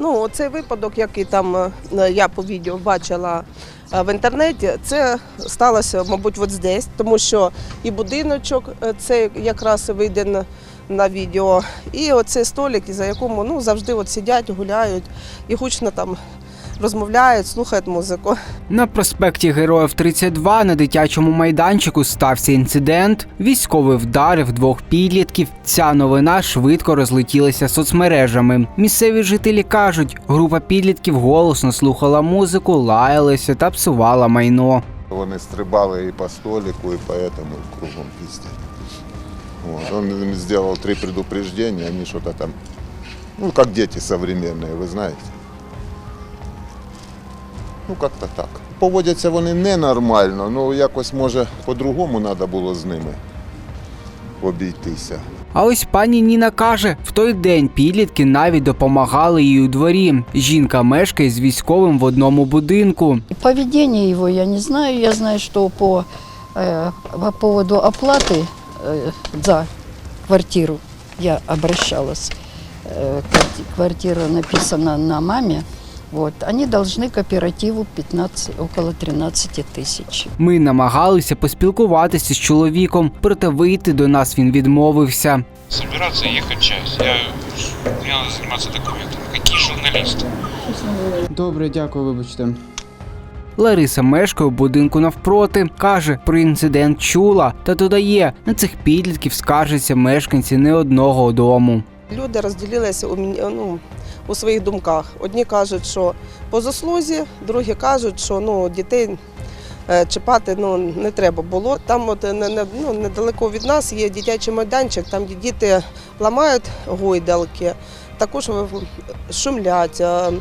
Ну, оцей випадок, який там е, я по відео бачила е, в інтернеті, це сталося, мабуть, от здесь, тому що і будиночок е, це якраз вийде на, відео, і оцей столик, за якому ну, завжди от сидять, гуляють і гучно там розмовляють, слухають музику. На проспекті Героїв 32 на дитячому майданчику стався інцидент. Військовий вдарив двох підлітків. Ця новина швидко розлетілася соцмережами. Місцеві жителі кажуть, група підлітків голосно слухала музику, лаялися та псувала майно. Вони стрибали і по столику, і по этому кругом пиздец. Вот. Он им сделал три предупреждения, они что-то там, ну, как дети современные, ви знаєте. Ну, как-то так. Поводяться вони ненормально, ну якось може по-другому треба було з ними обійтися. А ось пані Ніна каже, в той день підлітки навіть допомагали їй у дворі. Жінка мешкає з військовим в одному будинку. Поведение его я не знаю. Я знаю, что по, э, по поводу оплаты э, за квартиру я обращалась. Э, кварти- квартира написана на маме. Вот. Они должны кооперативу 15, около 13 тысяч. Ми намагалися поспілкуватися з чоловіком, проте вийти до нас він відмовився. собираться и ехать час. Я, мне надо заниматься документами. Какие журналисты? Добре, дякую, вибачте. Лариса мешкає у будинку навпроти. каже, про інцидент чула та додає, на цих підлітків скаржаться мешканці не одного дому. Люди розділилися у, мені- ну, у своїх думках. Одні кажуть, що по заслузі, другі кажуть, що ну, дітей е, чіпати ну, не треба було. Там от, не, ну, недалеко від нас є дитячий майданчик, там діти ламають гойдалки, також шумлять. Е,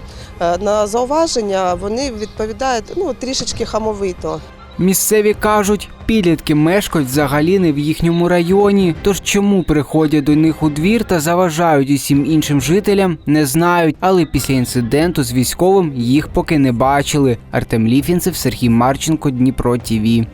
е, На зауваження вони відповідають ну, трішечки хамовито. Місцеві кажуть, підлітки мешкають взагалі не в їхньому районі. Тож чому приходять до них у двір та заважають усім іншим жителям, не знають. Але після інциденту з військовим їх поки не бачили. Артем Ліфінцев, Сергій Марченко, Дніпро ТІВІ.